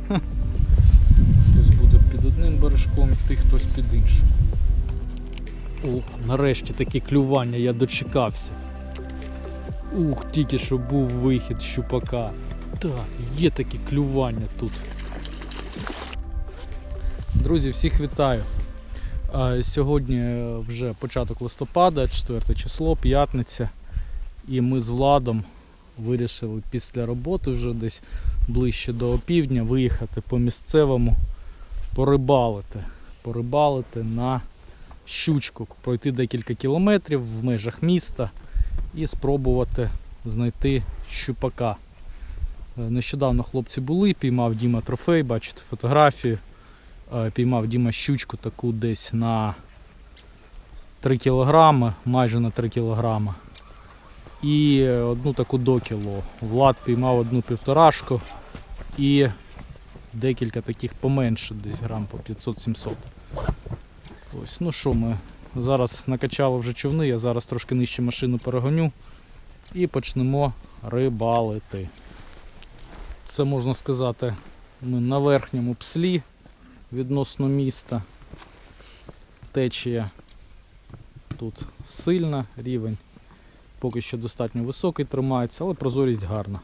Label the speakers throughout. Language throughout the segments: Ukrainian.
Speaker 1: Хтось буде під одним бережком йти, хтось під іншим. О, нарешті таке клювання, я дочекався. Ух, тільки що був вихід щупака. Так, є таке клювання тут. Друзі, всіх вітаю. Сьогодні вже початок листопада, 4 число, п'ятниця. І ми з Владом вирішили після роботи вже десь ближче до опівдня виїхати по місцевому порибалити. Порибалити на щучку, пройти декілька кілометрів в межах міста і спробувати знайти щупака. Е, Нещодавно хлопці були, піймав Діма трофей, бачите фотографію. Е, Піймав Діма щучку таку десь на 3 кілограми, майже на 3 кілограми. І одну таку до кіло. Влад піймав одну півторашку і декілька таких поменше, десь грам по 500-700. Ось, ну що ми зараз накачали вже човни, я зараз трошки нижче машину перегоню і почнемо рибалити. Це можна сказати, ми на верхньому пслі відносно міста. Течія тут сильна, рівень поки що достатньо високий тримається, але прозорість гарна.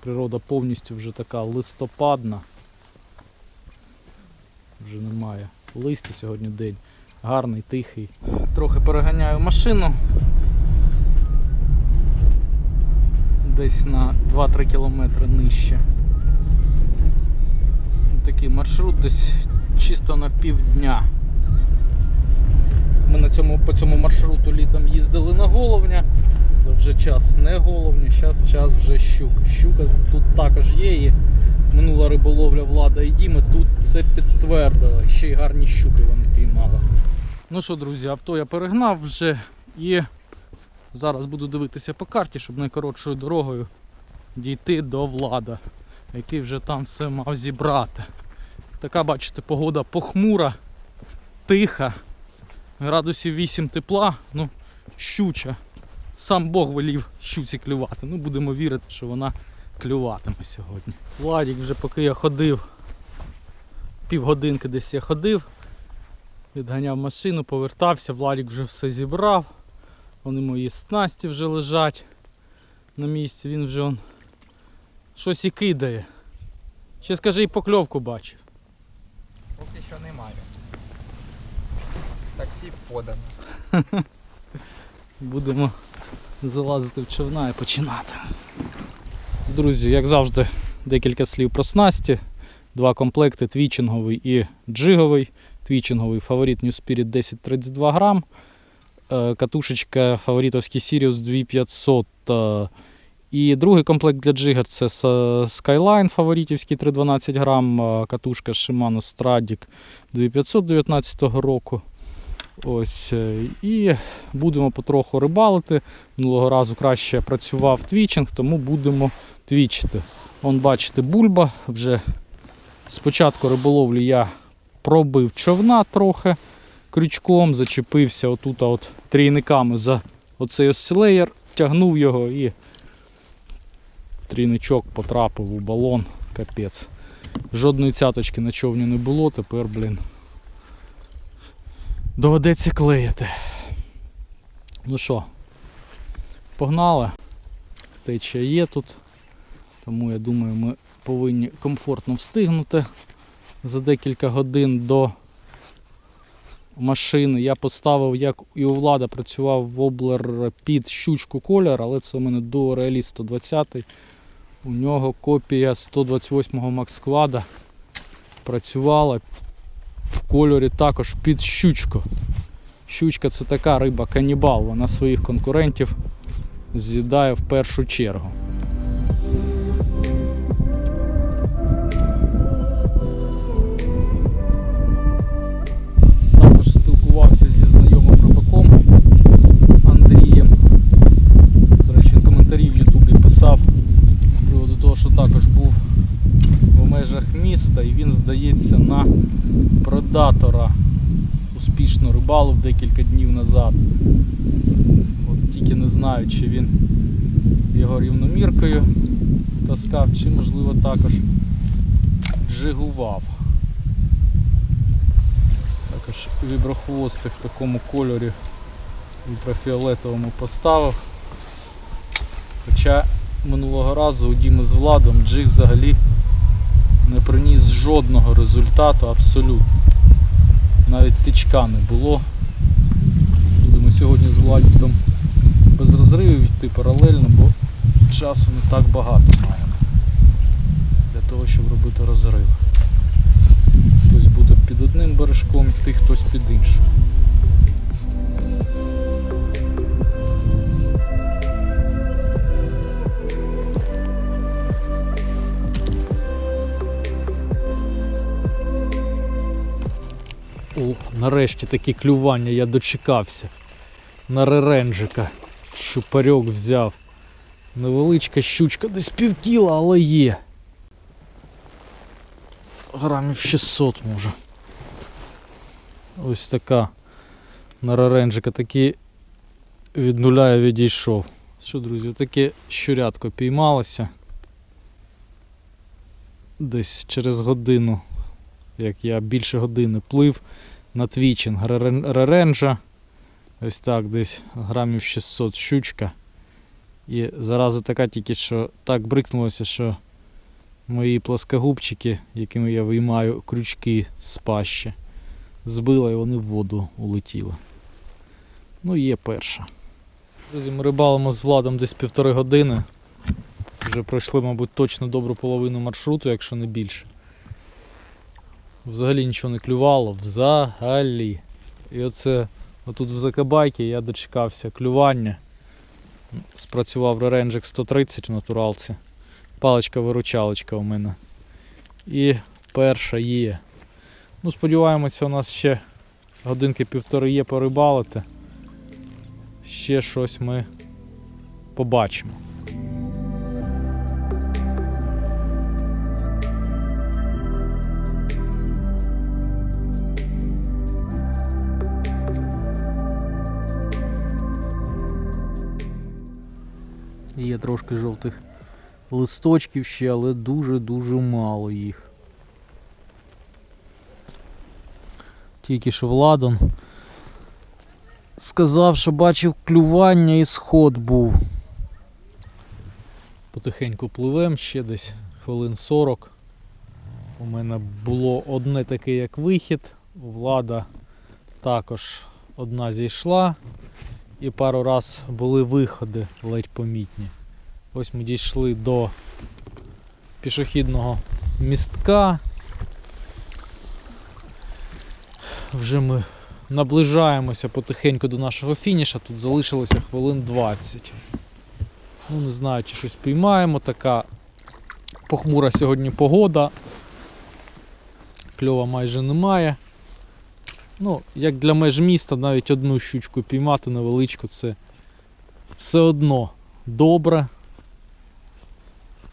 Speaker 1: Природа повністю вже така листопадна. Вже немає листя сьогодні день. Гарний, тихий. Трохи переганяю машину. Десь на 2-3 кілометри нижче. Такий маршрут десь чисто на півдня. Ми на цьому, по цьому маршруту літом їздили на головня. Вже час не головня, зараз час вже щук. Щука тут також є. І минула риболовля Влада і Діми тут це підтвердила. Ще й гарні щуки вони піймали. Ну що, друзі, авто я перегнав вже і зараз буду дивитися по карті, щоб найкоротшою дорогою дійти до влада, який вже там все мав зібрати. Така, бачите, погода похмура, тиха градусів 8 тепла, ну, щуча. Сам Бог велів щуці клювати. Ну, будемо вірити, що вона клюватиме сьогодні. Владік вже поки я ходив, півгодинки десь я ходив, відганяв машину, повертався, Владік вже все зібрав. Вони мої снасті вже лежать на місці, він вже он щось і кидає. Ще скажи, і покльовку бачив.
Speaker 2: Поки що немає. Таксі подано.
Speaker 1: Будемо залазити в човна і починати. Друзі, як завжди, декілька слів про снасті. Два комплекти твічинговий і джиговий. Твічинговий фаворит New Spirit 1032 грам. Е, Катушечка фаворитовський Sirius 2500. е, І другий комплект для джига це Skyline фаворитівський 312 грам. е, Катушка Shimano Stradic 2500 19 року. Ось. е, І будемо потроху рибалити. Минулого разу краще працював твічинг, тому будемо твічити. Вон бачите, бульба. Вже спочатку риболовлі я пробив човна трохи крючком, зачепився отут от трійниками за оцей осцилеєр, тягнув його і трійничок потрапив у балон. Капець. Жодної цяточки на човні не було, тепер, блін. Доведеться клеїти. Ну що, погнали. Течія є тут. Тому я думаю, ми повинні комфортно встигнути за декілька годин до машини. Я поставив, як і у влада, працював воблер під щучку колір, але це у мене до Realist 120. У нього копія 128-го Max Quad працювала в кольорі також під щучку. Щучка це така риба канібал, вона своїх конкурентів з'їдає в першу чергу. Також був межах міста і він, здається, на предатора успішно рибалив декілька днів назад. От тільки не знаю, чи він його рівноміркою таскав, чи можливо також джигував. Також віброхвостик в такому кольорі ультрафіолетовому поставив. Хоча минулого разу у Діми з Владом джиг взагалі не приніс жодного результату абсолютно. Навіть тичка не було. Будемо сьогодні з Владом без розривів йти паралельно, бо часу не так багато маємо для того, щоб робити розрив. Хтось буде під одним бережком йти, хтось під іншим. Нарешті такі клювання я дочекався. На реренджика. Щупарьок взяв. Невеличка щучка, десь півкіла, але є. Грамів 600 може. Ось така. На реренджика такі від нуля я відійшов. Що, друзі, таке щурятко піймалося. Десь через годину як я більше години плив на твічинг ререн- реренджа. Ось так десь грамів 600 щучка. І зараза така тільки, що так брикнулося, що мої плоскогубчики, якими я виймаю крючки з пащі, збила і вони в воду улетіли. Ну, є перша. Друзі, ми рибалимо з Владом десь півтори години. Вже пройшли, мабуть, точно добру половину маршруту, якщо не більше. Взагалі нічого не клювало, взагалі. І оце отут в Закабайці я дочекався клювання. Спрацював реренджик 130 в натуралці. Паличка-виручалочка у мене. І перша є. Ну, сподіваємося, у нас ще годинки півтори є порибалити. Ще щось ми побачимо. Є трошки жовтих листочків ще, але дуже-дуже мало їх. Тільки що Владан сказав, що бачив клювання і сход був. Потихеньку пливем ще десь хвилин 40. У мене було одне таке як вихід. Влада також одна зійшла і пару раз були виходи ледь помітні. Ось ми дійшли до пішохідного містка. Вже ми наближаємося потихеньку до нашого фініша. Тут залишилося хвилин 20. Ну, не знаю, чи щось піймаємо. Така похмура сьогодні погода. Кльова майже немає. Ну, як для меж міста, навіть одну щучку піймати невеличку, це все одно добре.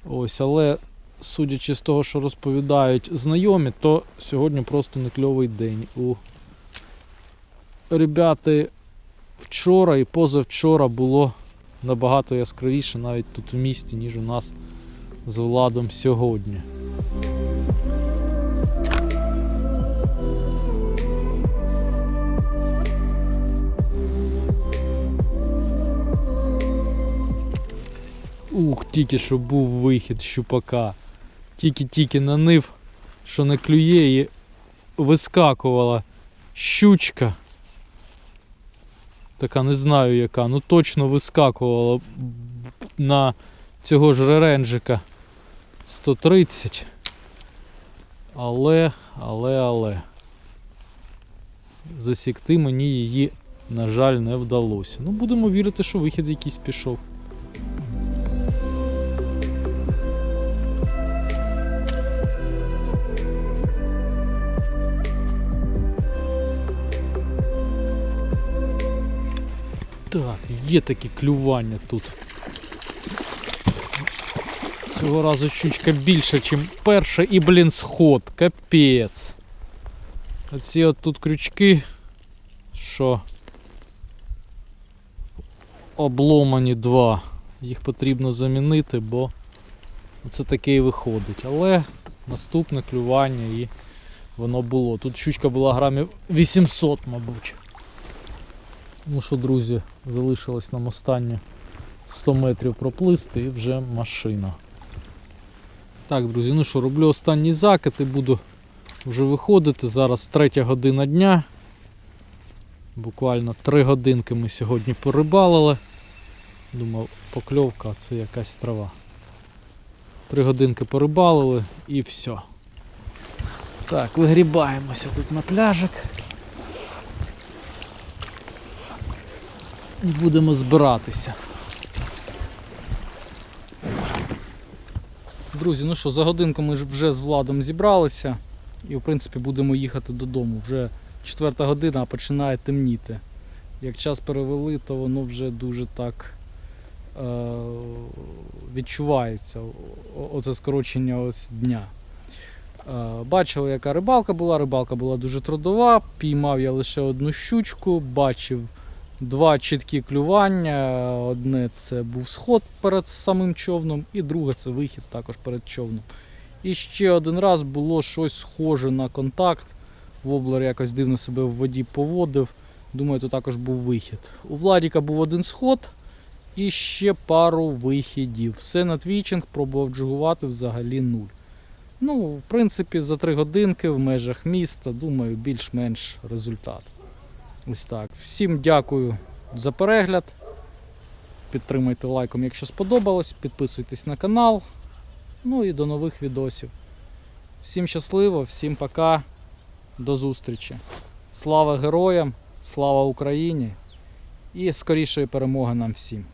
Speaker 1: Ось, але судячи з того, що розповідають знайомі, то сьогодні просто не кльовий день. У ребяти вчора і позавчора було набагато яскравіше навіть тут у місті, ніж у нас з Владом сьогодні. Ух, тільки що був вихід щупака. Тільки-тільки нанив, що не клює і вискакувала щучка. Така не знаю яка, ну точно вискакувала на цього ж реренджика 130. Але, але, але. Засікти мені її, на жаль, не вдалося. Ну, будемо вірити, що вихід якийсь пішов. Є такі клювання тут. Цього разу щучка більша, ніж перша, і, блін, сход, капець. Оці от тут крючки, що обломані два. Їх потрібно замінити, бо Оце таке і виходить. Але наступне клювання і воно було. Тут щучка була грамів 800, мабуть. Ну що, друзі, залишилось нам останнє 100 метрів проплисти і вже машина. Так, друзі, ну що, роблю останній закид і буду вже виходити. Зараз третя година дня. Буквально 3 годинки ми сьогодні порибалили. Думав, покльовка, це якась трава. Три годинки порибалили і все. Так, вигрібаємося тут на пляжик. Будемо збиратися. Друзі, ну що, за годинку ми вже з Владом зібралися і в принципі будемо їхати додому. Вже четверта година, а починає темніти. Як час перевели, то воно вже дуже так е, відчувається. Оце скорочення ось дня. Е, Бачили, яка рибалка була. Рибалка була дуже трудова. Піймав я лише одну щучку, бачив два чіткі клювання. Одне це був сход перед самим човном, і друге це вихід також перед човном. І ще один раз було щось схоже на контакт. Воблер якось дивно себе в воді поводив. Думаю, то також був вихід. У Владіка був один сход і ще пару вихідів. Все на твічинг пробував джигувати взагалі нуль. Ну, в принципі, за три годинки в межах міста, думаю, більш-менш результат. Ось так. Всім дякую за перегляд. Підтримайте лайком, якщо сподобалось. Підписуйтесь на канал. Ну і до нових відосів. Всім щасливо, всім пока. До зустрічі. Слава героям, слава Україні і скорішої перемоги нам всім.